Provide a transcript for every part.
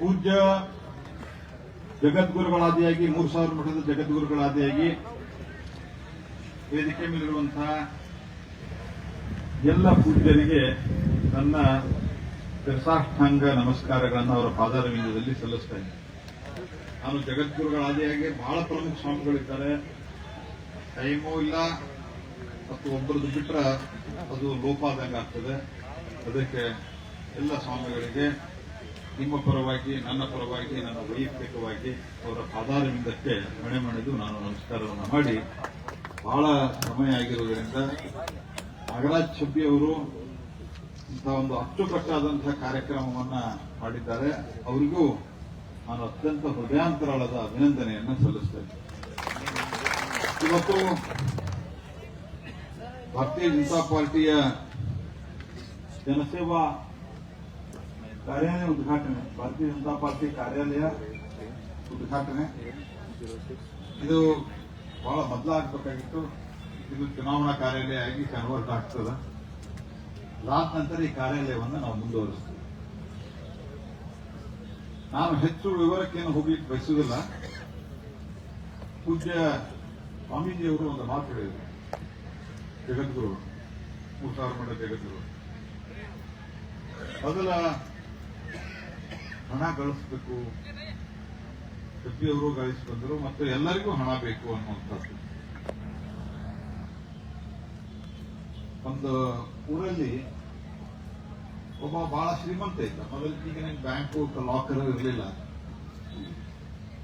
ಪೂಜ್ಯ ಜಗದ್ಗುರುಗಳಾದಿಯಾಗಿ, ಮೂರು ಸಾವಿರ ಮಠದ ಜಗದ್ಗುರುಗಳಾದಿಯಾಗಿ ವೇದಿಕೆ ಮೇಲಿರುವಂತಹ ಎಲ್ಲ ಪೂಜ್ಯರಿಗೆ ನನ್ನ ಶಿರಸಾಷ್ಟಾಂಗ ನಮಸ್ಕಾರಗಳನ್ನು ಅವರ ಪಾದಾರವಿಂದದಲ್ಲಿ ಸಲ್ಲಿಸ್ತಾ ಇದ್ದೇನೆ. ನಾನು ಜಗದ್ಗುರುಗಳಾದಿಯಾಗಿ ಬಹಳ ಪ್ರಮುಖ ಸ್ವಾಮಿಗಳಿದ್ದಾರೆ. ಟೈಮೂ ಇಲ್ಲ, ಮತ್ತು ಒಬ್ಬರದ್ದು ಬಿಟ್ರೆ ಅದು ಲೋಪ ಆದಂಗೆ ಆಗ್ತದೆ. ಅದಕ್ಕೆ ಎಲ್ಲ ಸ್ವಾಮಿಗಳಿಗೆ ನಿಮ್ಮ ಪರವಾಗಿ, ನನ್ನ ಪರವಾಗಿ, ನನ್ನ ವೈಯಕ್ತಿಕವಾಗಿ ಅವರ ಪಾದಾರವಿಂದಕ್ಕೆ ಮಣೆ ಮಾಡಿದ್ದು ನಾನು ನಮಸ್ಕಾರವನ್ನು ಮಾಡಿ. ಬಹಳ ಸಮಯ ಆಗಿರುವುದರಿಂದ ನಾಗರಾಜ್ ಶೆಬ್ಬಿ ಅವರು ಇಂತಹ ಒಂದು ಅಚ್ಚುಕಟ್ಟಾದಂತಹ ಕಾರ್ಯಕ್ರಮವನ್ನ ಮಾಡಿದ್ದಾರೆ. ಅವರಿಗೂ ನಾನು ಅತ್ಯಂತ ಹೃದಯಾಂತರಾಳದ ಅಭಿನಂದನೆಯನ್ನು ಸಲ್ಲಿಸ್ತೇನೆ. ಇವತ್ತು ಭಾರತೀಯ ಜನತಾ ಪಾರ್ಟಿಯ ಜನಸೇವಾ ಕಾರ್ಯಾಲಯ ಉದ್ಘಾಟನೆ, ಭಾರತೀಯ ಜನತಾ ಪಾರ್ಟಿ ಕಾರ್ಯಾಲಯ ಉದ್ಘಾಟನೆ. ಇದು ಬಹಳ ಬದಲಾಗಬೇಕಾಗಿತ್ತು. ಇದು ಚುನಾವಣಾ ಕಾರ್ಯಾಲಯ ಆಗಿ ಕನ್ವರ್ಟ್ ಆಗ್ತದ. ಲಾಸ್ಟ್ ನಂತರ ಈ ಕಾರ್ಯಾಲಯವನ್ನು ನಾವು ಮುಂದುವರಿಸ್ತೀವಿ. ನಾನು ಹೆಚ್ಚು ವಿವರಕ್ಕೇನು ಹೋಗ್ಲಿಕ್ಕೆ ಬಯಸುವುದಿಲ್ಲ. ಪೂಜ್ಯ ಸ್ವಾಮೀಜಿಯವರು ಒಂದು ಮಾತು ಹೇಳಿದರು. ಜಗದ್ಗುರು ಮಾಡಿದ ಜಗದ್ಗುರು. ಮೊದಲ ಹಣ ಗಳಿಸಬೇಕು. ಪ್ರತಿಯೊಬ್ಬರು ಗಳಿಸಿಕೊಂಡರು ಮತ್ತು ಎಲ್ಲರಿಗೂ ಹಣ ಬೇಕು ಅನ್ನುವಂಥದ್ದು. ಒಂದು ಊರಲ್ಲಿ ಒಬ್ಬ ಬಹಳ ಶ್ರೀಮಂತ ಇದ್ದ. ಮೊದಲು ಈಗ ಬ್ಯಾಂಕು ಲಾಕರ್ ಇರಲಿಲ್ಲ.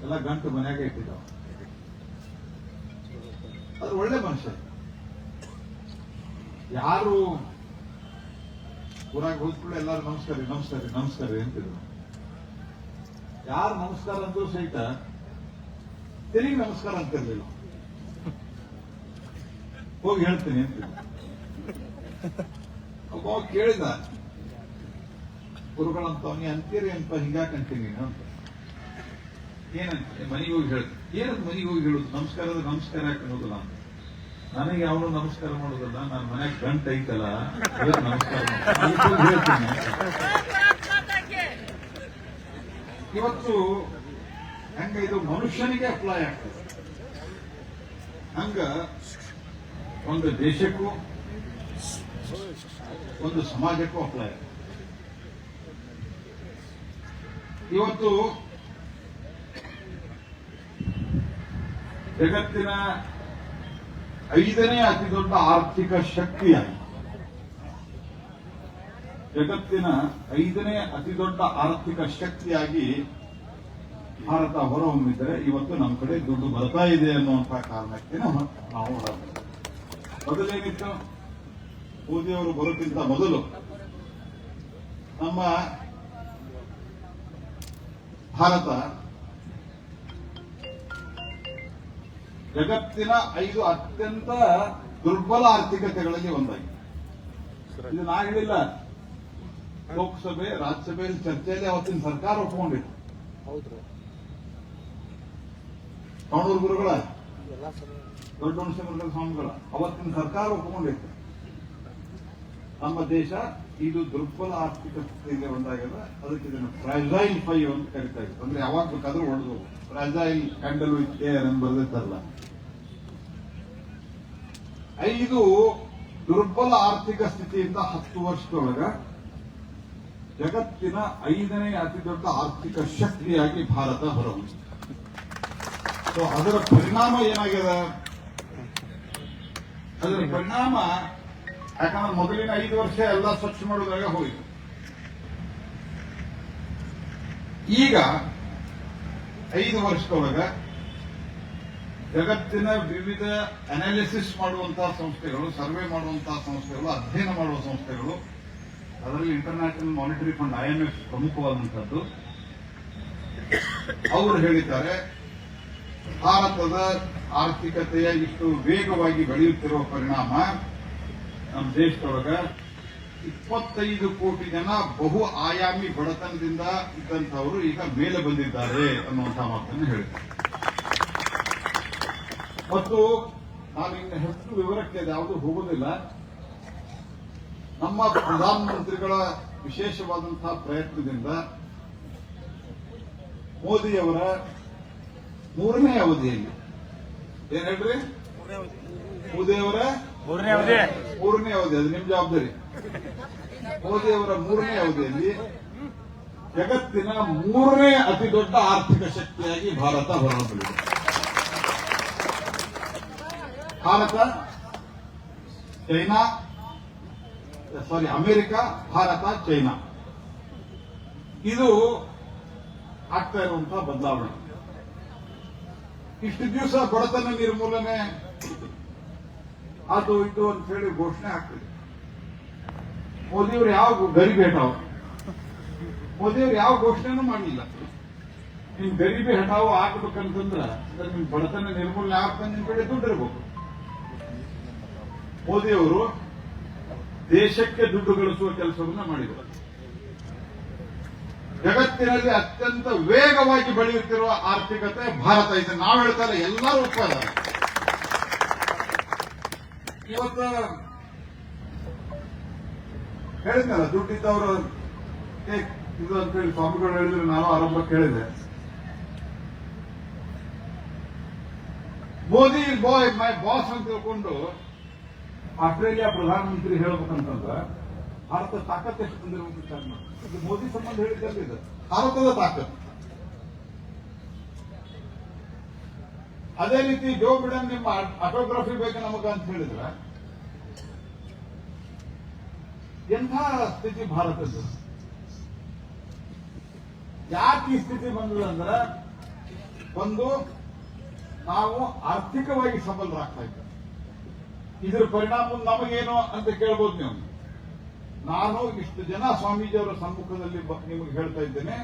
ಎಲ್ಲ ಗಂಟು ಮನ್ಯಾಗ ಇಟ್ಟಿದ್ದ ಅದು ಒಳ್ಳೆ ಮನುಷ್ಯ. ಯಾರು ಊರಾಗ ಹೋದ್ಕೊಳ್ಳಿ ಎಲ್ಲರೂ ನಮಸ್ಕಾರ ನಮಸ್ಕಾರ ನಮಸ್ಕಾರ ಅಂತಿದ್ರು. ಯಾರು ನಮಸ್ಕಾರ ಅಂದ್ರೂ ಸಹಿತ ತಿರುಗಿ ನಮಸ್ಕಾರ ಅಂತಿರ್ಲಿಲ್ಲ ಹೋಗಿ ಹೇಳ್ತೀನಿ ಅಂತ. ಒಬ್ಬ ಕೇಳಿದ. ಗುರುಗಳಂತ ಅವನಿಗೆ ಅಂತೀರಿ ಅಂತ ಹಿಂಗಾಕ್ ಅಂತೀನಿ ಅಂತ. ಏನಂತ? ಮನೆಗೆ ಹೋಗಿ ಹೇಳ್ತೀನಿ ಏನಂತ ಮನೆಗೆ ಹೋಗಿ ಹೇಳುದು? ನಮಸ್ಕಾರ ಅಂದ್ರೆ ನಮಸ್ಕಾರ ಯಾಕೆ ಅನ್ನೋದಿಲ್ಲ ಅಂತ ನನಗೆ ಅವನು ನಮಸ್ಕಾರ ಮಾಡೋದಲ್ಲ? ನನ್ನ ಮನೆಗೆ ಗಂಟು ಐತಲ್ಲ ನಮಸ್ಕಾರ ಮಾಡ್ತೀನಿ. ಇವತ್ತು ಹಂಗ ಇದು ಮನುಷ್ಯನಿಗೆ ಅಪ್ಲೈ ಆಗ್ತದೆ. ಹಂಗ ಒಂದು ದೇಶಕ್ಕೂ ಒಂದು ಸಮಾಜಕ್ಕೂ ಅಪ್ಲೈ ಆಗ್ತದೆ. ಇವತ್ತು ಜಗತ್ತಿನ ಐದನೇ ಅತಿ ದೊಡ್ಡ ಆರ್ಥಿಕ ಶಕ್ತಿಯಾಗಿ ಜಗತ್ತಿನ ಐದನೇ ಅತಿ ದೊಡ್ಡ ಆರ್ಥಿಕ ಶಕ್ತಿಯಾಗಿ ಭಾರತ ಹೊರಹೊಮ್ಮಿದರೆ ಇವತ್ತು ನಮ್ಮ ಕಡೆ ದುಡ್ಡು ಬರ್ತಾ ಇದೆ ಅನ್ನುವಂತಹ ಕಾರಣಕ್ಕೆ ನಾವು. ಮೊದಲೇನಿತ್ತು? ಮೋದಿಯವರು ಬರೋಕ್ಕಿಂತ ಮೊದಲು ನಮ್ಮ ಭಾರತ ಜಗತ್ತಿನ ಐದು ಅತ್ಯಂತ ದುರ್ಬಲ ಆರ್ಥಿಕತೆಗಳಲ್ಲಿ ಒಂದಾಗಿದೆ. ಇದು ನಾ ಹೇಳಿಲ್ಲ. ಲೋಕಸಭೆ ರಾಜ್ಯಸಭೆಯಲ್ಲಿ ಚರ್ಚೆಯಲ್ಲಿ ಅವತ್ತಿನ ಸರ್ಕಾರ ಒಪ್ಕೊಂಡಿತ್ತು. ಕಾಣೂರು ಗುರುಗಳ ದೊಡ್ಡ ಸ್ವಾಮಿಗಳ ಅವತ್ತಿನ ಸರ್ಕಾರ ಒಪ್ಕೊಂಡಿತ್ತು. ನಮ್ಮ ದೇಶ ಇದು ದುರ್ಬಲ ಆರ್ಥಿಕ ಸ್ಥಿತಿಯಲ್ಲಿ ಒಂದಾಗಿದೆ. ಅದಕ್ಕೆ ಇದನ್ನು ಫ್ರೆಜೈಲ್ ಫೈ ಅಂತ ಕರಿತಾ ಇತ್ತು ಅಂದ್ರೆ ಯಾವಾಗ ಬೇಕಾದ್ರೂ ಹೊಡೆದು ಫ್ರೆಜೈಲ್ ಕ್ಯಾಂಡಲ್ ವಿತ್ ಕೇರ್ ಅಂತ ಐದು ದುರ್ಬಲ ಆರ್ಥಿಕ ಸ್ಥಿತಿಯಿಂದ ಹತ್ತು ವರ್ಷದೊಳಗ ಜಗತ್ತಿನ ಐದನೇ ಅತಿ ದೊಡ್ಡ ಆರ್ಥಿಕ ಶಕ್ತಿಯಾಗಿ ಭಾರತ ಹೊರಹೊಮ್ಮಿದೆ ಸೊ ಅದರ ಪರಿಣಾಮ ಏನಾಗಿದೆ? ಅದರ ಪರಿಣಾಮ ಯಾಕಂದ್ರೆ ಮೊದಲಿನ ಐದು ವರ್ಷ ಎಲ್ಲ ಸ್ವಚ್ಛ ಮಾಡೋದ್ರಾಗ ಹೋಯಿತು ಈಗ ಐದು ವರ್ಷದೊಳಗ ಜಗತ್ತಿನ ವಿವಿಧ ಅನಾಲಿಸಿಸ್ ಮಾಡುವಂತಹ ಸಂಸ್ಥೆಗಳು ಸರ್ವೆ ಮಾಡುವಂತಹ ಸಂಸ್ಥೆಗಳು, ಅಧ್ಯಯನ ಮಾಡುವ ಸಂಸ್ಥೆಗಳು ಅದರಲ್ಲಿ ಇಂಟರ್ನ್ಯಾಷನಲ್ ಮಾನಿಟರಿ ಫಂಡ್ ಐಎಂಎಫ್ ಪ್ರಮುಖವಾದಂತಹದ್ದು ಅವರು ಹೇಳಿದ್ದಾರೆ, ಭಾರತದ ಆರ್ಥಿಕತೆಯ ಇಷ್ಟು ವೇಗವಾಗಿ ಬೆಳೆಯುತ್ತಿರುವ ಪರಿಣಾಮ ನಮ್ಮ ದೇಶದೊಳಗ ಇಪ್ಪತ್ತೈದು ಕೋಟಿ ಜನ ಬಹು ಆಯಾಮಿ ಬಡತನದಿಂದ ಇದ್ದಂಥವರು ಈಗ ಮೇಲೆ ಬಂದಿದ್ದಾರೆ ಅನ್ನುವಂತಹ ಮಾತನ್ನು ಹೇಳಿದ್ದಾರೆ. ಮತ್ತು ನಾನು ಇನ್ನು ಹೆಚ್ಚು ವಿವರಕ್ಕೆ ಯಾವುದು ಹೋಗುವುದಿಲ್ಲ ನಮ್ಮ ಪ್ರಧಾನಮಂತ್ರಿಗಳ ವಿಶೇಷವಾದಂತಹ ಪ್ರಯತ್ನದಿಂದ ಮೋದಿಯವರ ಮೂರನೇ ಅವಧಿಯಲ್ಲಿ. ಏನ್ ಹೇಳ್ರಿ? ಮೋದಿಯವರ ಮೂರನೇ ಅವಧಿ. ಅದು ನಿಮ್ ಜವಾಬ್ದಾರಿ. ಮೋದಿಯವರ ಮೂರನೇ ಅವಧಿಯಲ್ಲಿ ಜಗತ್ತಿನ ಮೂರನೇ ಅತಿ ದೊಡ್ಡ ಆರ್ಥಿಕ ಶಕ್ತಿಯಾಗಿ Bharat ಹೊರಬಂದಿದೆ Bharat China sorry America Bharat China ಇದು ಆಗ್ತಾ ಇರುವಂತಹ ಬದಲಾವಣೆ. ಇಷ್ಟು ದಿವಸ ಬಡತನ ನಿರ್ಮೂಲನೆ ಅದು ಇದು ಅಂತ ಹೇಳಿ ಘೋಷಣೆ ಆಗ್ತದೆ. ಮೋದಿಯವರು ಯಾವ ಹಟಾವ್ ಮೋದಿಯವರು ಯಾವ ಘೋಷಣೆನೂ ಮಾಡಲಿಲ್ಲ ನಿಮ್ ಗರಿಬಿ ಹಠಾವು ಆಗ್ಬೇಕಂತಂದ್ರ ಅಂದ್ರೆ ನಿಮ್ ಬಡತನ ನಿರ್ಮೂಲನೆ ಆಗ್ತಾನೆ ನಿಮ್ ದುಡ್ಡು ಇರಬೇಕು ಮೋದಿಯವರು ದೇಶಕ್ಕೆ ದುಡ್ಡು ಗಳಿಸುವ ಕೆಲಸವನ್ನ ಮಾಡಿದರು. ಜಗತ್ತಿನಲ್ಲಿ ಅತ್ಯಂತ ವೇಗವಾಗಿ ಬೆಳೆಯುತ್ತಿರುವ ಆರ್ಥಿಕತೆ ಭಾರತ ಇದೆ. ನಾವು ಹೇಳ್ತಾ ಇಲ್ಲ, ಎಲ್ಲರೂ ಉತ್ಪಾದ ಇವತ್ತು ಹೇಳಿದ್ನಲ್ಲ, ದುಡ್ಡಿದ್ದವರು ಇದು ಅಂತ ಹೇಳಿ ಸ್ವಾಮಿಗಳು ಹೇಳಿದ್ರೆ ನಾನು ಆರಂಭ ಕೇಳಿದೆ. ಮೋದಿ ಬಾಯ್ ಮೈ ಬಾಸ್ ಅಂತ ತಿಳ್ಕೊಂಡು ಆಸ್ಟ್ರೇಲಿಯಾ ಪ್ರಧಾನಮಂತ್ರಿ ಹೇಳ್ಬೇಕಂತಂದ್ರ ಭಾರತ ತಾಕತ್ ಎಷ್ಟು ತಂದಿರುವಂತ ವಿಚಾರ ಮಾಡಿ ಮೋದಿ ಸಂಬಂಧ ಹೇಳಿದ್ದಲ್ಲ ಇದು. ಭಾರತದ ತಾಕತ್. ಅದೇ ರೀತಿ ಜೋ ಬಿಡನ್ ನಿಮ್ಮ ಆಟೋಗ್ರಫಿ ಬೇಕು ನಮಗ ಅಂತ ಹೇಳಿದ್ರೆ. ಎಂಥ ಸ್ಥಿತಿ ಭಾರತದ್ದು? ಯಾಕೆ ಈ ಸ್ಥಿತಿ ಬಂದದ ಅಂದ್ರೆ, ಒಂದು, ನಾವು ಆರ್ಥಿಕವಾಗಿ ಸಬಲರಾಗ್ತಾ ಇದ್ದೇವೆ. ಇದರ ಪರಿಣಾಮ ನಮಗೇನು ಅಂತ ಕೇಳ್ಬೋದು ನೀವು? ನಾನು ಇಷ್ಟು ಜನ ಸ್ವಾಮೀಜಿಯವರ ಸಮ್ಮುಖದಲ್ಲಿ ನಿಮಗೆ ಹೇಳ್ತಾ ಇದ್ದೇನೆ.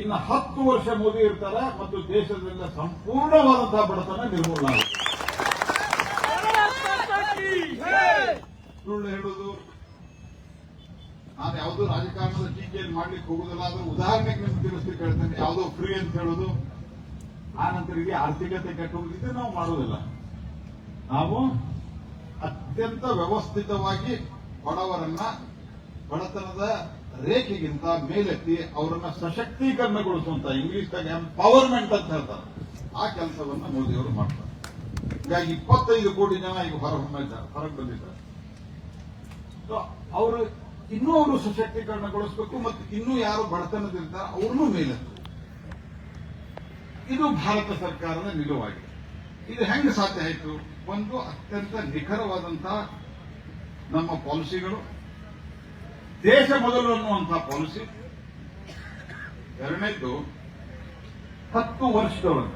ಇನ್ನು ಹತ್ತು ವರ್ಷ ಮೋದಿ ಇರ್ತಾರೆ ಮತ್ತು ದೇಶದಿಂದ ಸಂಪೂರ್ಣವಾದಂತಹ ಬಡತನ ಆಗುತ್ತೆ. ಸುಳ್ಳು ಹೇಳುದು, ನಾನು ಯಾವುದೋ ರಾಜಕಾರಣದ ಟೀಕೆಯನ್ನು ಮಾಡ್ಲಿಕ್ಕೆ ಹೋಗುದಿಲ್ಲ, ಆದ್ರೆ ಉದಾಹರಣೆಗೆ ನಿಮ್ಗೆ ತಿಳಿಸ್ಲಿಕ್ಕೆ ಕೇಳ್ತೇನೆ ಯಾವುದೋ ಫ್ರೀ ಅಂತ ಹೇಳುದು, ಆ ನಂತರ ಇಡೀ ಆರ್ಥಿಕತೆ ಕಟ್ಟುವುದು ನಾವು ಮಾಡೋದಿಲ್ಲ. ನಾವು ಅತ್ಯಂತ ವ್ಯವಸ್ಥಿತವಾಗಿ ಬಡವರನ್ನ ಬಡತನದ ರೇಖೆಗಿಂತ ಮೇಲೆತ್ತಿ ಅವರನ್ನ ಸಶಕ್ತೀಕರಣಗೊಳಿಸುವಂತ ಇಂಗ್ಲಿಷ್ದಾಗ ಎಂಪವರ್ಮೆಂಟ್ ಅಂತ ಹೇಳ್ತಾರೆ. ಆ ಕೆಲಸವನ್ನ ಮೋದಿಯವರು ಮಾಡ್ತಾರೆ. ಹೀಗಾಗಿ ಇಪ್ಪತ್ತೈದು ಕೋಟಿ ಜನ ಈಗ ಹೊರಹೊಮ್ಮಿದ್ದಾರೆ, ಹೊರಗೆ ಬಂದಿದ್ದಾರೆ. ಅವರು ಇನ್ನೂ ಅವರು ಸಶಕ್ತೀಕರಣಗೊಳಿಸಬೇಕು ಮತ್ತು ಇನ್ನೂ ಯಾರು ಬಡತನದಿರ್ತಾರೆ ಅವ್ರನ್ನೂ ಮೇಲೆತ್ತು. ಇದು ಭಾರತ ಸರ್ಕಾರದ ನಿಲುವಾಗಿದೆ. ಇದು ಹೆಂಗೆ ಸಾಧ್ಯ ಆಯಿತು? ಒಂದು ಅತ್ಯಂತ ನಿಖರವಾದಂತಹ ನಮ್ಮ ಪಾಲಿಸಿಗಳು. ದೇಶ ಮೊದಲು ಅನ್ನುವಂತಹ ಪಾಲಿಸಿ. ಎರಡನೇದು ಹತ್ತು ವರ್ಷದೊಳಗೆ.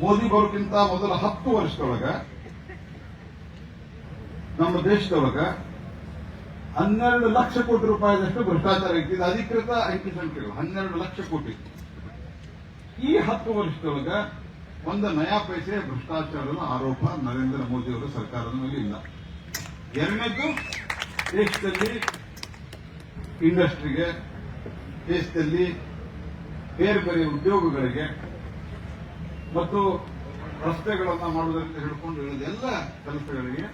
ಮೋದಿ ಬರೋಕ್ಕಿಂತ ಮೊದಲ ಹತ್ತು ವರ್ಷದೊಳಗ ನಮ್ಮ ದೇಶದೊಳಗ ಹನ್ನೆರಡು ಲಕ್ಷ ಕೋಟಿ ರೂಪಾಯಿದಷ್ಟು ಭ್ರಷ್ಟಾಚಾರ ಇತ್ತು ಅಧಿಕೃತ ಅಂಕಿ ಸಂಖ್ಯೆಗಳು, ಹನ್ನೆರಡು ಲಕ್ಷ ಕೋಟಿ. ಈ ಹತ್ತು ವರ್ಷದೊಳಗ ಒಂದು ನಯಾ ಪೈಸೆ ಭ್ರಷ್ಟಾಚಾರದ ಆರೋಪ ನರೇಂದ್ರ ಮೋದಿ ಅವರ ಸರ್ಕಾರದ ಮೇಲೆ ಇಲ್ಲ. ಎರಡನೇದು, ದೇಶದಲ್ಲಿ ಇಂಡಸ್ಟ್ರಿಗೆ, ದೇಶದಲ್ಲಿ ಬೇರೆ ಬೇರೆ ಉದ್ಯೋಗಗಳಿಗೆ ಮತ್ತು ರಸ್ತೆಗಳನ್ನು ಮಾಡುವುದರಿಂದ ಹಿಡ್ಕೊಂಡು ಎಲ್ಲ ಕೆಲಸಗಳಿಗೆ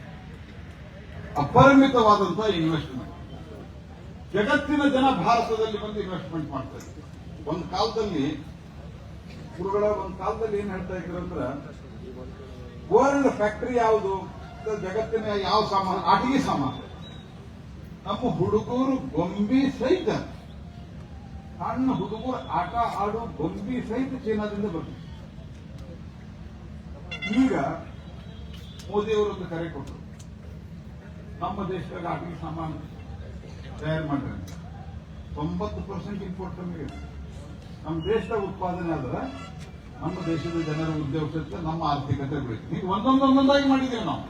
ಅಪರಿಮಿತವಾದಂತಹ ಇನ್ವೆಸ್ಟ್ಮೆಂಟ್ ಜಗತ್ತಿನ ಜನ ಭಾರತದಲ್ಲಿ ಬಂದು ಇನ್ವೆಸ್ಟ್ಮೆಂಟ್ ಮಾಡ್ತಾರೆ ಒಂದು ಕಾಲದಲ್ಲಿ ಗುರುಗಳ ಒಂದು ಕಾಲದಲ್ಲಿ ಏನ್ ಹೇಳ್ತಾ ಇದ್ರು ಅಂದ್ರ ವರ್ಲ್ಡ್ ಫ್ಯಾಕ್ಟರಿ ಯಾವುದು? ಜಗತ್ತಿನ ಯಾವ ಸಾಮಾನ? ಆಟಿಗೆ ಸಾಮಾನ. ನಮ್ಮ ಹುಡುಗರು ಗೊಂಬಿ ಸಹಿತ, ಸಣ್ಣ ಹುಡುಗರು ಆಟ ಆಡೋ ಗೊಂಬಿ ಸಹಿತ ಚೀನಾದಿಂದ ಬರ್ತದೆ ಈಗ ಮೋದಿಯವರು ಒಂದು ಕರೆ ಕೊಟ್ಟರು ನಮ್ಮ ದೇಶದಾಗ ಆಟಿಗೆ ಸಾಮಾನು ತಯಾರು ಮಾಡ್ತಾರೆ. ತೊಂಬತ್ತು ಪರ್ಸೆಂಟ್ ಇಂಪೋರ್ಟ್ ಇದೆ ನಮ್ಮ ದೇಶದ ಉತ್ಪಾದನೆ ಆದ್ರೆ ನಮ್ಮ ದೇಶದ ಜನರ ಉದ್ಯೋಗ ನಮ್ಮ ಆರ್ಥಿಕತೆ ಬೆಳೀತು ಈಗ ಒಂದೊಂದು ಒಂದೊಂದಾಗಿ ಮಾಡಿದ್ದೀವಿ ನಾವು.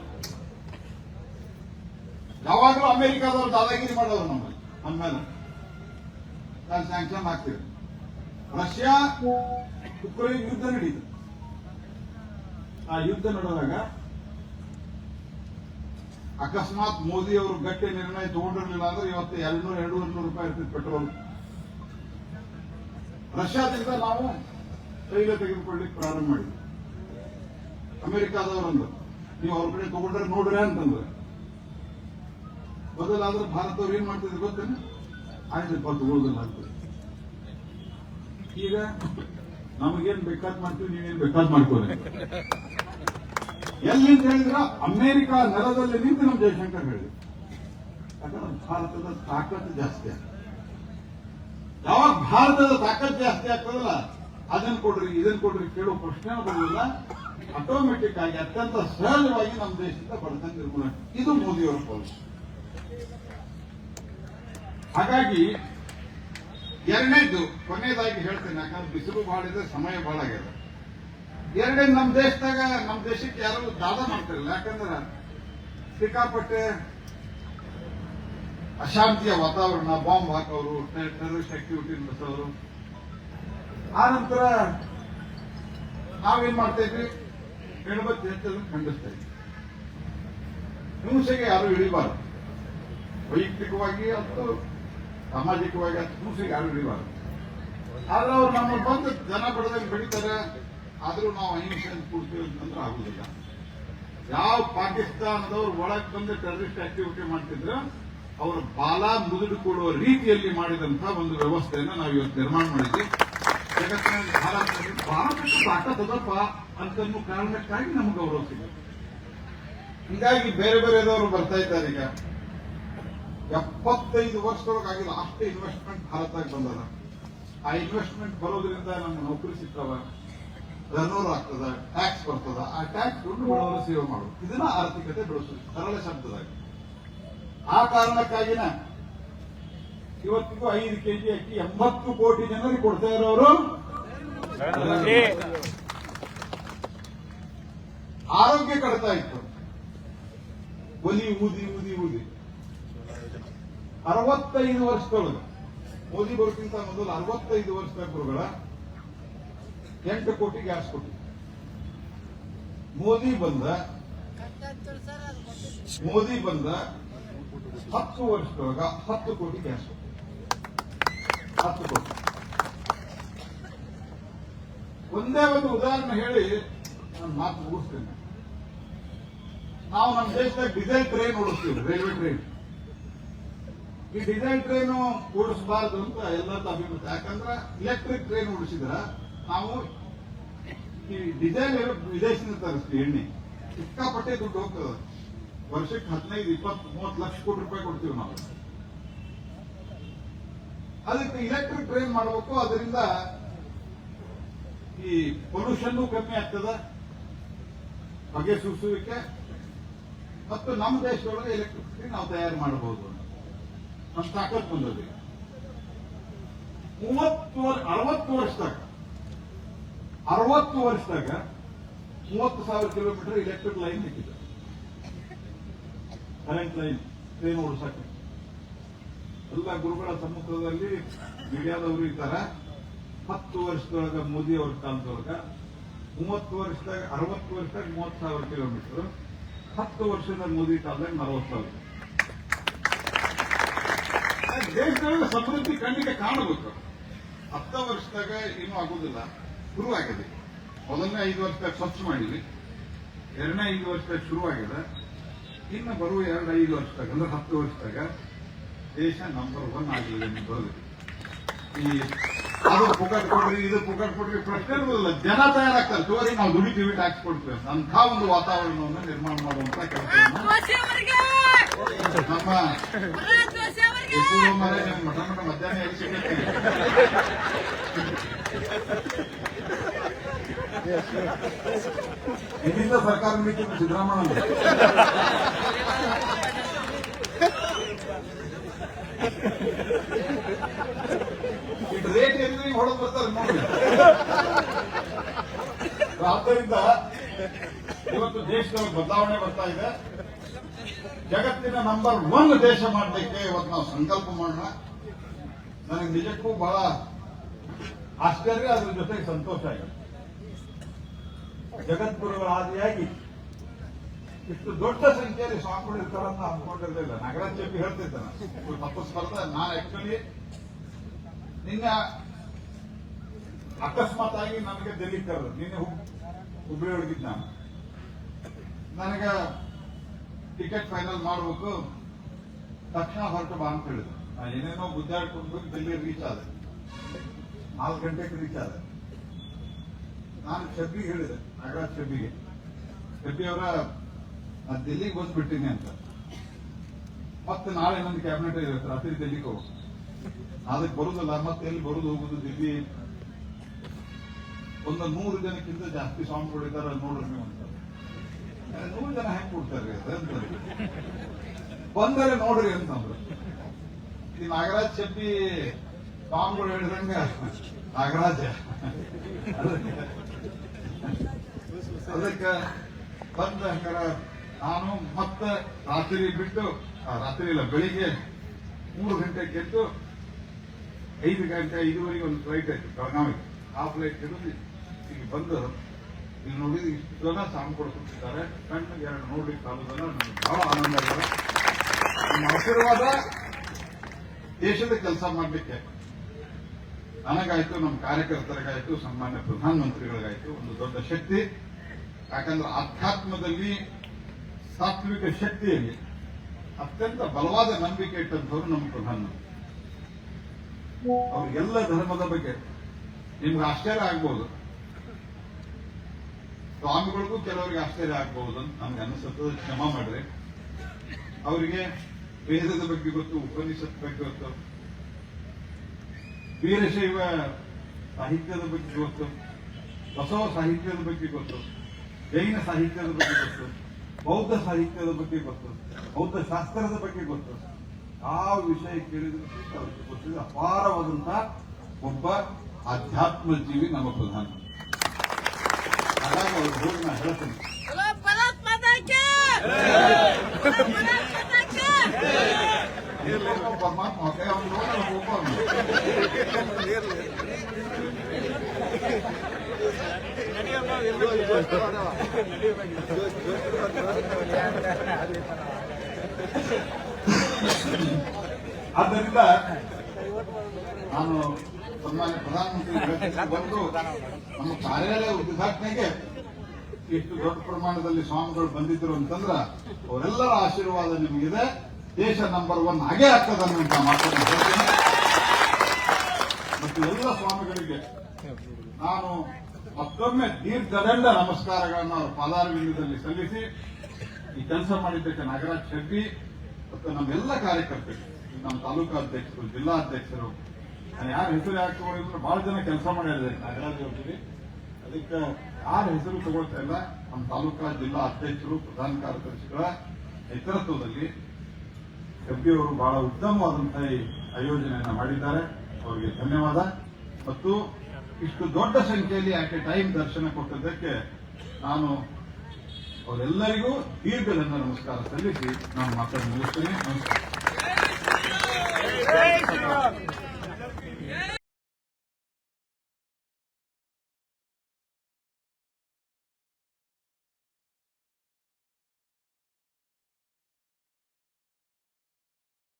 ಯಾವಾಗಲೂ ಅಮೆರಿಕಾದವರು ದಾದಾಗಿರಿ ಮಾಡೋರು ನಮ್ಮಲ್ಲಿ ನಮ್ಮ ಮೇಲೆ. ನಾನು ಸ್ಯಾಂಕ್ಷನ್ ಹಾಕ್ತೀವಿ ರಷ್ಯಾ ಉಕ್ರೇನ್ ಯುದ್ಧ ನಡೀತು. ಆ ಯುದ್ಧ ನಡೆದಾಗ ಅಕಸ್ಮಾತ್ ಮೋದಿ ಅವರು ಗಟ್ಟಿ ನಿರ್ಣಯ ತಗೊಂಡಿರಲಿಲ್ಲ ಅಂದ್ರೆ ಇವತ್ತು ಎರಡ್ನೂರ, ಎರಡೂವರೆ ನೂರು ರೂಪಾಯಿ ಇರ್ತಿತ್ತು ಪೆಟ್ರೋಲ್. ರಷ್ಯಾದಿಂದ ನಾವು ತೈಲ ತೆಗೆದುಕೊಳ್ಳಿಕ್ಕೆ ಪ್ರಾರಂಭ ಮಾಡಿದ್ವಿ. ಅಮೆರಿಕಾದವರಂದು, ನೀವು ಅವ್ರ ಕಡೆ ತಗೊಂಡ್ರೆ ನೋಡ್ರೆ ಅಂತಂದ್ರೆ. ಬದಲಾದ್ರೆ ಭಾರತವ್ರು ಏನ್ ಮಾಡ್ತಿದ್ರು ಗೊತ್ತೇನೆ? ಆಯ್ತು ತಗೊಳ್ಳೋದಿಲ್ಲ ಅಂತ ಈಗ ನಮಗೇನ್ ಬೇಕಾದ್ ಮಾಡ್ತೀವಿ, ನೀವೇನ್ ಬೇಕಾದ್ ಮಾಡ್ಕೋರಿ ಎಲ್ಲಿ ಅಂತ ಹೇಳಿದ್ರ? ಅಮೆರಿಕ ನೆಲದಲ್ಲಿ ನಿಂತು ನಮ್ಮ ಜಯಶಂಕರ್ ಹೇಳಿದ್ರು. ಯಾಕಂದ್ರೆ ಭಾರತದ ತಾಕತ್ತು ಜಾಸ್ತಿ ಆಗ್ತದೆ. ಯಾವಾಗ ಭಾರತದ ತಾಕತ್ ಜಾಸ್ತಿ ಆಗ್ತದಲ್ಲ, ಅದನ್ನ ಕೊಡ್ರಿ, ಇದನ್ನ ಕೊಡ್ರಿ ಕೇಳೋ ಪ್ರಶ್ನೆ ಬರಲಿಲ್ಲ ಆಟೋಮೆಟಿಕ್ ಆಗಿ ಅತ್ಯಂತ ಸಹಜವಾಗಿ ನಮ್ಮ ದೇಶದಿಂದ ಬಡತನ ನಿರ್ಮೂಲನೆ. ಇದು ಮೋದಿಯವರ ಪಾಲಿಸಿ ಹಾಗಾಗಿ ಎರಡನೇದ್ದು ಕೊನೆಯದಾಗಿ ಹೇಳ್ತೇನೆ, ಯಾಕಂದ್ರೆ ಬಿಸಿಲು ಮಾಡಿದ್ರೆ ಸಮಯ ಬಹಳ ಆಗ್ಯದ ಎರಡನೇ ನಮ್ಮ ದೇಶದಾಗ, ನಮ್ಮ ದೇಶಕ್ಕೆ ಯಾರು ದಾದ ಮಾಡ್ತಿರಲ್ಲ, ಯಾಕಂದ್ರೆ ಸಿಕ್ಕಾಪಟ್ಟೆ ಅಶಾಂತಿಯ ವಾತಾವರಣ ಬಾಂಬ್ ಹಾಕೋರು ಟೆರರಿಸ್ಟ್ ಆಕ್ಟಿವಿಟಿ ನಡೆಸೋರು. ಆ ನಂತರ ನಾವೇನ್ ಮಾಡ್ತಾ ಇದ್ವಿ? ಹೆಣ್ಬತ್ತಿ ಹೆಚ್ಚನ್ನು ಖಂಡಿಸ್ತಾ ಇದ್ವಿ. ಹಿಂಸೆಗೆ ಯಾರು ಇಳಿಬಾರದು. ವೈಯಕ್ತಿಕವಾಗಿ ಮತ್ತು ಸಾಮಾಜಿಕವಾಗಿ ಅದು ಹಿಂಸೆಗೆ ಯಾರು ಇಳಿಬಾರದು. ಆದ್ರೆ ಅವ್ರು ನಮ್ಮ ಬಂದು ಜನ ಬಡದಾಗ ಬೆಳಿತಾರೆ. ಆದ್ರೂ ನಾವು ಅಹಿಂಸೆ ಅಂತ ಕೂಡ್ತೀವಿ ಅಂತಂದ್ರೆ ಆಗುದಿಲ್ಲ. ಯಾವ ಪಾಕಿಸ್ತಾನದವ್ರು ಒಳಗೆ ಬಂದು ಟೆರರಿಸ್ಟ್ ಆಕ್ಟಿವಿಟಿ ಮಾಡ್ತಿದ್ರು ಅವರ ಬಾಲ ಮುದುಡಿಕೊಳ್ಳುವ ರೀತಿಯಲ್ಲಿ ಮಾಡಿದಂತಹ ಒಂದು ವ್ಯವಸ್ಥೆಯನ್ನು ನಾವು ಇವತ್ತು ನಿರ್ಮಾಣ ಮಾಡಿದ್ವಿ. ಜಗತ್ತಿನ ಭಾರತದಲ್ಲಿ ಭಾರತಕ್ಕೆ ತಾಕತ್ತದಪ್ಪ ಕಾರಣಕ್ಕಾಗಿ ನಮ್ಗೆ ಗೌರವ ಸಿಗುತ್ತೆ ಹೀಗಾಗಿ ಬೇರೆ ಬೇರೆದವರು ಬರ್ತಾ ಇದ್ದಾರೆ ಈಗ. ಎಪ್ಪತ್ತೈದು ವರ್ಷದೊಳಗಾಗಿಲ್ಲ ಅಷ್ಟೇ ಇನ್ವೆಸ್ಟ್ಮೆಂಟ್ ಭಾರತಕ್ಕೆ ಬಂದದ. ಆ ಇನ್ವೆಸ್ಟ್ಮೆಂಟ್ ಬರೋದ್ರಿಂದ ನಮ್ಗೆ ನೌಕರಿ ಸಿಗ್ತವ ಟರ್ನೋರ್ ಆಗ್ತದ ಟ್ಯಾಕ್ಸ್ ಬರ್ತದ. ಆ ಟ್ಯಾಕ್ಸ್ ದುಡ್ಡು ಬಡವರ ಸೇವೆ ಮಾಡೋದು. ಇದನ್ನ ಆರ್ಥಿಕತೆ ಬೆಳೆಸೋದು. ಸರಳ ಶಬ್ದದಾಗ. ಆ ಕಾರಣಕ್ಕಾಗಿನ ಇವತ್ತಿಗೂ ಐದು ಕೆಜಿ ಅಕ್ಕಿ ಎಂಬತ್ತು ಕೋಟಿ ಜನರಿಗೆ ಕೊಡ್ತಾ ಇರೋರು. ಆರೋಗ್ಯ ಕಡ್ತಾ ಇತ್ತು. ಒಲಿ ಊದಿ ಊದಿ ಊದಿ. ಅರವತ್ತೈದು ವರ್ಷದೊಳಗೆ. ಮೋದಿ ಬರೋಕ್ಕಿಂತ ಮೊದಲು ಅರವತ್ತೈದು ವರ್ಷದ ಗುರುಗಳ ಎಂಟು ಕೋಟಿ ಗ್ಯಾಸ್ ಕೊಟ್ಟಿದ್ರು. ಮೋದಿ ಬಂದ ಮೋದಿ ಬಂದ ಹತ್ತು ವರ್ಷದೊಳಗ ಹತ್ತು ಕೋಟಿ ಕ್ಯಾಶ್. ಹತ್ತು ಕೋಟಿ. ಒಂದೇ ಒಂದು ಉದಾಹರಣೆ ಹೇಳಿ ನಾನು ಮಾತು ಮುಗಿಸ್ತೇನೆ. ನಾವು ನಮ್ಮ ದೇಶದಾಗ ಡಿಸೈನ್ ಟ್ರೈನ್ ಓಡಿಸ್ತೀವಿ ರೈಲ್ವೆ ಟ್ರೈನ್ ಈ ಡಿಸೈನ್ ಟ್ರೈನ್ ಓಡಿಸಬಾರದು ಅಂತ ಎಲ್ಲರ ಅಭಿಮತ ಯಾಕಂದ್ರೆ ಇಲೆಕ್ಟ್ರಿಕ್ ಟ್ರೈನ್ ಓಡಿಸಿದ್ರ ನಾವು ಈ ಡಿಸೈಲ್ ವಿದೇಶದಿಂದ ತರಿಸ್ತೀವಿ ಎಣ್ಣೆ. ಸಿಕ್ಕಾಪಟ್ಟೆ ದುಡ್ಡು ಹೋಗ್ತದೆ. ವರ್ಷಕ್ಕೆ ಹದಿನೈದು ಇಪ್ಪತ್ತು ಮೂವತ್ತು ಲಕ್ಷ ಕೋಟಿ ರೂಪಾಯಿ ಕೊಡ್ತೀವಿ ನಾವು. ಅದಕ್ಕೆ ಇಲೆಕ್ಟ್ರಿಕ್ ಟ್ರೈನ್ ಮಾಡಬೇಕು, ಅದರಿಂದ ಈ ಪೊಲ್ಯೂಷನ್ ಕಮ್ಮಿ ಆಗ್ತದ ಬಗೆ ಸೂಸುವಿಕೆ ಮತ್ತು ನಮ್ಮ ದೇಶದೊಳಗೆ ಎಲೆಕ್ಟ್ರಿಸಿಟಿ ನಾವು ತಯಾರು ಮಾಡಬಹುದು ನಮ್ಮ ತಾಕತ್ ಬಂದದೆ ಮೂವತ್ತು ಅರವತ್ತು ವರ್ಷದಾಗ ಅರವತ್ತು ವರ್ಷದಾಗ ಮೂವತ್ತು ಸಾವಿರ ಕಿಲೋಮೀಟರ್ ಎಲೆಕ್ಟ್ರಿಕ್ ಲೈನ್ ಹಾಕಿದೆ ಕರೆಂಟ್ ಲೈನ್ ಟ್ರೈನ್ ಓಡಿಸಕ್ಕೆ ಎಲ್ಲ ಗುರುಗಳ ಸಮ್ಮುಖದಲ್ಲಿ ಮೀಡಿಯಾದವರು ಇದ್ದಾರೆ. ಹತ್ತು ವರ್ಷದೊಳಗ ಮೋದಿ ಅವ್ರ ಕಾಲದೊಳಗ, ಮೂವತ್ತು ವರ್ಷದಾಗ, ಅರವತ್ತು ವರ್ಷದಾಗ ಮೂವತ್ತು ಸಾವಿರ ಕಿಲೋಮೀಟರ್. ಹತ್ತು ವರ್ಷದ ಮೋದಿ ಕಾಲದಾಗ ನಲವತ್ತು ಸಾವಿರ. ದೇಶದೊಳಗೆ ಸಮೃದ್ಧಿ ಕಣ್ಣಿಗೆ ಕಾಣಬೇಕು. ಹತ್ತ ವರ್ಷದಾಗ ಏನೂ ಆಗುದಿಲ್ಲ. ಶುರುವಾಗಿದೆ. ಮೊದಲನೇ ಐದು ವರ್ಷದಾಗ ಸ್ವಚ್ಛ ಮಾಡಿದ್ವಿ. ಎರಡನೇ ಐದು ವರ್ಷದಾಗ ಶುರುವಾಗಿದೆ. ಇನ್ನು ಬರುವ ಎರಡು ಐದು ವರ್ಷದಾಗ ಅಂದ್ರೆ ಹತ್ತು ವರ್ಷದಾಗ ದೇಶ ನಂಬರ್ ಒನ್ ಆಗಲಿದೆ ಅಂತ ಬರೋದು ಈ ಅದು ಪುಕಟ್ ಕೊಡ್ರಿ ಇದು ಪುಕಟ್ ಕೊಡ್ರಿ ಪ್ರಶ್ನೆ ಜನ ತಯಾರಾಗ್ತಾರೆ. ತೋರಿ ನಾವು ದುಡಿತೀವಿ ಟ್ಯಾಕ್ಸ್ ಕೊಡ್ತೇವೆ. ಅಂತ ಒಂದು ವಾತಾವರಣವನ್ನು ನಿರ್ಮಾಣ ಮಾಡುವಂತ ಕೆಲಸ ನಮ್ಮ ಮಠ ಮಠ ಮಧ್ಯಾಹ್ನ ಇದರಿಂದ ಸರ್ಕಾರ ನಡೀತಿದ್ದು ಸಿದ್ದರಾಮಯ್ಯ ರೇಟ್ ಎಲ್ಲಿ ಹೊಡೆದು ಬರ್ತಾರೆ ನೋಡಿ. ಆದ್ದರಿಂದ ಇವತ್ತು ದೇಶದಲ್ಲಿ ಬದಲಾವಣೆ ಬರ್ತಾ ಇದೆ. ಜಗತ್ತಿನ ನಂಬರ್ ಒನ್ ದೇಶ ಮಾಡಲಿಕ್ಕೆ ಇವತ್ತು ನಾವು ಸಂಕಲ್ಪ ಮಾಡೋಣ. ನನಗೆ ನಿಜಕ್ಕೂ ಬಹಳ ಆಶ್ಚರ್ಯ, ಅದ್ರ ಜೊತೆಗೆ ಸಂತೋಷ ಆಗಿದೆ. ಜಗದ್ಗುರುಗಳ ಆದಿಯಾಗಿ ಇಷ್ಟು ದೊಡ್ಡ ಸಂಖ್ಯೆಯಲ್ಲಿ ಸ್ವಾಮಿಗಳು ಇರ್ತಾರಂತ ಅನ್ಕೊಂಡಿರ್ಲಿಲ್ಲ ಚೆಪ್ಪಿ ಹೇಳ್ತಿದ್ದಾನೆ. ತಪ್ಪು ಸ್ಪರ್ಧ. ನಾನು ಆಕ್ಚುಲಿ ನಿನ್ನ ಅಕಸ್ಮಾತ್ ಆಗಿ ನನಗೆ ಡೆಲ್ಲಿ ಕರೆದು ನಿನ್ನೆ ಹುಬ್ಬಳ್ಳಿ ಹುಬ್ಳಿ ಒಳಗಿದ್ದು ನಾನು. ನನಗೆ ಟಿಕೆಟ್ ಫೈನಲ್ ಮಾಡಬೇಕು. ತಕ್ಷಣ ಹೊರಟು ಬಾ ಅಂತ ಹೇಳಿದ್ರು. ನಾನು ಏನೇನೋ ಗುದ್ದಾಡ್ಕೊಂಡು ಡೆಲ್ಲಿ ರೀಚ್ ಆದೆ. ನಾಲ್ಕು ಗಂಟೆಗೆ ರೀಚ್ ಆದ. ನಾನು ಶಬ್ಬಿಗೆ ಹೇಳಿದೆ, ನಾಗರಾಜ್ ಶಬ್ಬಿಗೆ ಶಬ್ಬಿ ಅವರ ದಿಲ್ಲಿಗೆ ಬಂದ್ಬಿಟ್ಟಿನಿ ಅಂತ. ಮತ್ತೆ ನಾಳೆ ನನ್ನ ಕ್ಯಾಬಿನೆಟ್ ಇದೆ ರಾತ್ರಿ ದಿಲ್ಲಿಗೆ ಹೋಗು. ಅದಕ್ಕೆ ಬರುದಲ್ಲ, ಮತ್ತೆ ಎಲ್ಲಿ ಬರುದು ಹೋಗುದು ದಿಲ್ಲಿ? ಒಂದು ನೂರು ಜನಕ್ಕಿಂತ ಜಾಸ್ತಿ ಅಲ್ಲಿ ನೋಡ್ರಿ ನೀವು ಅಂತ. ನೂರು ಜನ ಹೆಂಗ್ ಕೊಡ್ತಾರೆ? ಬಂದರೆ ನೋಡ್ರಿ ಅಂತಂದ್ರು. ಈ ನಾಗರಾಜ್ ಶೆಟ್ಟಿ ಸ್ವಾಮಿಗಳು ಹೇಳಿದಂಗ ನಾಗರಾಜ. ಅದಕ್ಕೆ ಬಂದ ನಾನು ಮತ್ತೆ ರಾತ್ರಿ ಬಿಟ್ಟು ಆ, ರಾತ್ರಿ ಇಲ್ಲ ಬೆಳಿಗ್ಗೆ ಮೂರು ಗಂಟೆಗೆ ಎದ್ದು ಐದು ಗಂಟೆ ಐದುವರೆಗೆ ಒಂದು ಫ್ಲೈಟ್ ಆಯ್ತು ಬೆಳಗಾವಿಗೆ ಆ ಫ್ಲೈಟ್ ಈಗ ಬಂದು ಇಲ್ಲಿ ನೋಡಿದ್ರೆ ಇಷ್ಟು ಜನ ಸಾಂಗ್ ಕೊಡ್ತಿದ್ದಾರೆ ಕಣ್ಣಿಗೆ ಎರಡು ನೋಡ್ಲಿಕ್ಕೆ ಸಾಲುದಲ್ಲ ನನಗೆ ಬಹಳ ಆನಂದ ಆಗಿದೆ. ನಿಮ್ಮ ಆಶೀರ್ವಾದ ದೇಶದ ಕೆಲಸ ಮಾಡಲಿಕ್ಕೆ. ನನಗಾಯ್ತು ನಮ್ಮ ಕಾರ್ಯಕರ್ತರಿಗಾಯ್ತು ಸನ್ಮಾನ್ಯ ಪ್ರಧಾನಮಂತ್ರಿಗಳಿಗಾಯ್ತು ಒಂದು ದೊಡ್ಡ ಶಕ್ತಿ. ಯಾಕಂದ್ರೆ ಆಧ್ಯಾತ್ಮದಲ್ಲಿ ಸಾತ್ವಿಕ ಶಕ್ತಿಯಲ್ಲಿ ಅತ್ಯಂತ ಬಲವಾದ ನಂಬಿಕೆ ಇಟ್ಟಂಥವ್ರು ನಮ್ಮ ಅವ್ರ ಎಲ್ಲ ಧರ್ಮದ ಬಗ್ಗೆ. ನಿಮ್ಗೆ ಆಶ್ಚರ್ಯ ಆಗ್ಬೋದು. ಸ್ವಾಮಿಗಳಿಗೂ ಕೆಲವರಿಗೆ ಆಶ್ಚರ್ಯ ಆಗ್ಬಹುದು ಅಂತ ನಮ್ಗೆ ಅನಿಸುತ್ತದೆ ಕ್ಷಮ ಮಾಡ್ರಿ. ಅವರಿಗೆ ವೇದದ ಬಗ್ಗೆ ಗೊತ್ತು, ಉಪನಿಷತ್ ಬಗ್ಗೆ ಗೊತ್ತು. ವೀರಶೈವ ಸಾಹಿತ್ಯದ ಬಗ್ಗೆ ಗೊತ್ತು. ಬಸವ ಸಾಹಿತ್ಯದ ಬಗ್ಗೆ ಗೊತ್ತು. ಜೈನ ಸಾಹಿತ್ಯದ ಬಗ್ಗೆ ಗೊತ್ತು ಬೌದ್ಧ ಸಾಹಿತ್ಯದ ಬಗ್ಗೆ ಗೊತ್ತು ಬೌದ್ಧ ಶಾಸ್ತ್ರದ ಬಗ್ಗೆ ಗೊತ್ತು. ಆ ವಿಷಯ ಕೇಳಿದ್ರು ಅವರಿಗೆ ಗೊತ್ತಿದೆ ಅಪಾರವಾದಂತಹ ಒಬ್ಬ ಆಧ್ಯಾತ್ಮ ಜೀವಿ ನಮ್ಮ ಪ್ರಧಾನ. ಹಾಗಾಗಿ ಅವ್ರು ಹೇಳ್ತೀನಿ. ಆದ್ದರಿಂದ ನಾನು ಸನ್ಮಾನ್ಯ ಪ್ರಧಾನಮಂತ್ರಿ ಬಂದು ನಮ್ಮ ಕಾರ್ಯಾಲಯ ಉದ್ಘಾಟನೆಗೆ ಇಷ್ಟು ದೊಡ್ಡ ಪ್ರಮಾಣದಲ್ಲಿ ಸ್ವಾಮಿಗಳು ಬಂದಿದ್ರು ಅಂತಂದ್ರ ಅವರೆಲ್ಲರ ಆಶೀರ್ವಾದ ನಿಮಗಿದೆ. ದೇಶ ನಂಬರ್ ಒನ್ ಹಾಗೆ ಆಗ್ತದೆ ಅನ್ನುವಂತ ಮಾತನ್ನು ಹೇಳ್ತೇನೆ. ಮತ್ತು ಎಲ್ಲ ಸ್ವಾಮಿಗಳಿಗೆ ನಾನು ಮತ್ತೊಮ್ಮೆ ದೀರ್ಘದಂಡ ನಮಸ್ಕಾರಗಳನ್ನು ಅವರ ಪಾದಾರವಿಂದದಲ್ಲಿ ಸಲ್ಲಿಸಿ, ಈ ಕೆಲಸ ಮಾಡಿದ್ದಕ್ಕೆ ನಾಗರಾಜ್ ಶೆಟ್ಟಿ ಮತ್ತು ನಮ್ಮೆಲ್ಲ ಕಾರ್ಯಕರ್ತರು, ನಮ್ಮ ತಾಲೂಕಾ ಅಧ್ಯಕ್ಷರು, ಜಿಲ್ಲಾ ಅಧ್ಯಕ್ಷರು, ನಾನು ಯಾರ ಹೆಸರು ಯಾಕೆ ತಗೊಂಡಿದ್ರು ಬಹಳ ಜನ ಕೆಲಸ ಮಾಡಿದ್ದಾರೆ ನಾಗರಾಜ್ ಅವರಿಗೆ. ಅದಕ್ಕೆ ಯಾರ ಹೆಸರು ತಗೊಳ್ತಾ ಇಲ್ಲ, ನಮ್ಮ ತಾಲೂಕಾ ಜಿಲ್ಲಾ ಅಧ್ಯಕ್ಷರು, ಪ್ರಧಾನ ಕಾರ್ಯದರ್ಶಿಗಳ ನೇತೃತ್ವದಲ್ಲಿ ಅವರು ಬಹಳ ಉತ್ತಮವಾದಂತಹ ಈ ಆಯೋಜನೆಯನ್ನು ಮಾಡಿದ್ದಾರೆ. ಅವರಿಗೆ ಧನ್ಯವಾದ. ಮತ್ತು ಇಷ್ಟು ದೊಡ್ಡ ಸಂಖ್ಯೆಯಲ್ಲಿ ಆಕೆ ಟೈಮ್ ದರ್ಶನ ಕೊಟ್ಟಿದ್ದಕ್ಕೆ ನಾನು ಅವರೆಲ್ಲರಿಗೂ ದೀರ್ಘದಿಂದ ನಮಸ್ಕಾರ ಸಲ್ಲಿಸಿ ನಾನು ಮಾತನ್ನು ಮುಗಿಸ್ತೇನೆ. ನಮಸ್ಕಾರ.